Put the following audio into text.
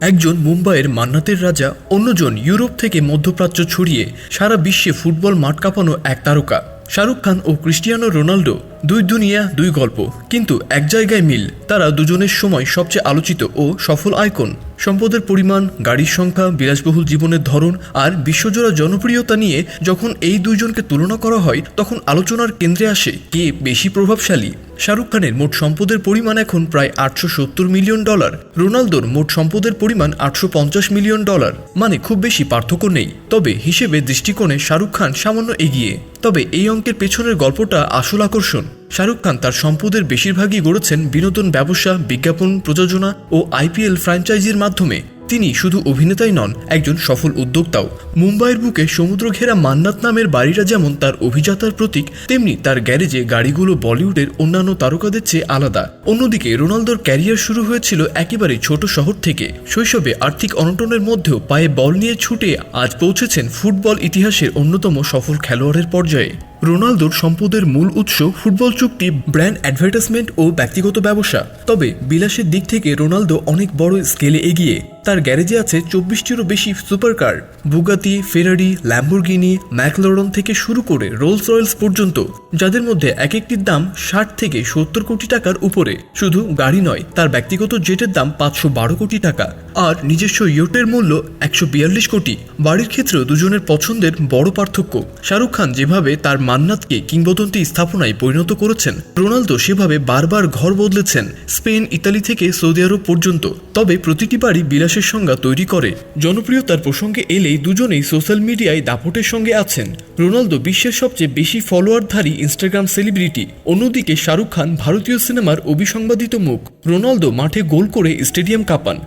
একজন মুম্বাইয়ের মান্নাতের রাজা, অন্যজন ইউরোপ থেকে মধ্যপ্রাচ্য ছড়িয়ে সারা বিশ্বে ফুটবল মাঠ কাঁপানো এক তারকা। শাহরুখ খান ও ক্রিস্টিয়ানো রোনাল্ডো দুই দুনিয়া, দুই গল্প। কিন্তু এক জায়গায় মিল, তারা দুজনের সময় সবচেয়ে আলোচিত ও সফল আইকন। সম্পদের পরিমাণ, গাড়ির সংখ্যা, বিলাসবহুল জীবনের ধরন আর বিশ্বজোড়া জনপ্রিয়তা নিয়ে যখন এই দুইজনকে তুলনা করা হয়, তখন আলোচনার কেন্দ্রে আসে কে বেশি প্রভাবশালী। শাহরুখ খানের মোট সম্পদের পরিমাণ এখন প্রায় আটশো সত্তর মিলিয়ন ডলার, রোনালদোর মোট সম্পদের পরিমাণ আটশো পঞ্চাশ মিলিয়ন ডলার মানে খুব বেশি পার্থক্য নেই। তবে হিসেবে দৃষ্টিকোণে শাহরুখ খান সামান্য এগিয়ে। তবে এই অঙ্কের পেছনের গল্পটা আসল আকর্ষণ। শাহরুখ খান তার সম্পদের বেশিরভাগই গড়েছেন বিনোদন ব্যবসা, বিজ্ঞাপন, প্রযোজনা ও আইপিএল ফ্র্যাঞ্চাইজির মাধ্যমে। তিনি শুধু অভিনেতাই নন, একজন সফল উদ্যোক্তাও। মুম্বাইয়ের বুকে সমুদ্র ঘেরা মান্নাত নামের বাড়িটা যেমন তার অভিজাতার প্রতীক, তেমনি তার গ্যারেজে গাড়িগুলো বলিউডের অন্যান্য তারকাদের চেয়ে আলাদা। অন্যদিকে, রোনালদোর ক্যারিয়ার শুরু হয়েছিল একেবারে ছোট শহর থেকে। শৈশবে আর্থিক অনটনের মধ্যেও পায়ে বল নিয়ে ছুটে আজ পৌঁছেছেন ফুটবল ইতিহাসের অন্যতম সফল খেলোয়াড়ের পর্যায়ে। রোনালদোর সম্পদের মূল উৎস ফুটবল চুক্তি, ব্র্যান্ড অ্যাডভার্টাইজমেন্ট ও ব্যক্তিগত ব্যবসা। তবে বিলাসের দিক থেকে রোনালদো অনেক বড় স্কেলে এগিয়ে। তার গ্যারেজে আছে চব্বিশটিরও বেশি সুপারকার। বুগাতি, ফেরারি, ল্যাম্বরগিনি, ম্যাকলোরন থেকে শুরু করে রোলস রয়েলস পর্যন্ত, যাদের মধ্যে এক একটির দাম ষাট থেকে সত্তর কোটি টাকার উপরে। শুধু গাড়ি নয়, তার ব্যক্তিগত জেটের দাম পাঁচশো বারো কোটি টাকা। আর নিজস্ব ইয়টের মূল্য একশো বিয়াল্লিশ কোটি। বাড়ির ক্ষেত্রেও দুজনের পছন্দের বড় পার্থক্য। শাহরুখ খান যেভাবে তার মান্নাতকে কিংবদন্তি স্থাপনায় পরিণত করেছেন, রোনালদো সেভাবে বারবার ঘর বদলেছেন স্পেন, ইতালি থেকে সৌদি আরব পর্যন্ত। তবে প্রতিটি বাড়ি বিলাসের সংজ্ঞা তৈরি করে। জনপ্রিয়তার প্রসঙ্গে এলেই দুজনেই সোশ্যাল মিডিয়ায় দাপটের সঙ্গে আছেন। রোনালদো বিশ্বের সবচেয়ে বেশি ফলোয়ারধারী ইনস্টাগ্রাম সেলিব্রিটি। অন্যদিকে শাহরুখ খান ভারতীয় সিনেমার অবিসংবাদিত মুখ। রোনালদো মাঠে গোল করে স্টেডিয়াম কাঁপান।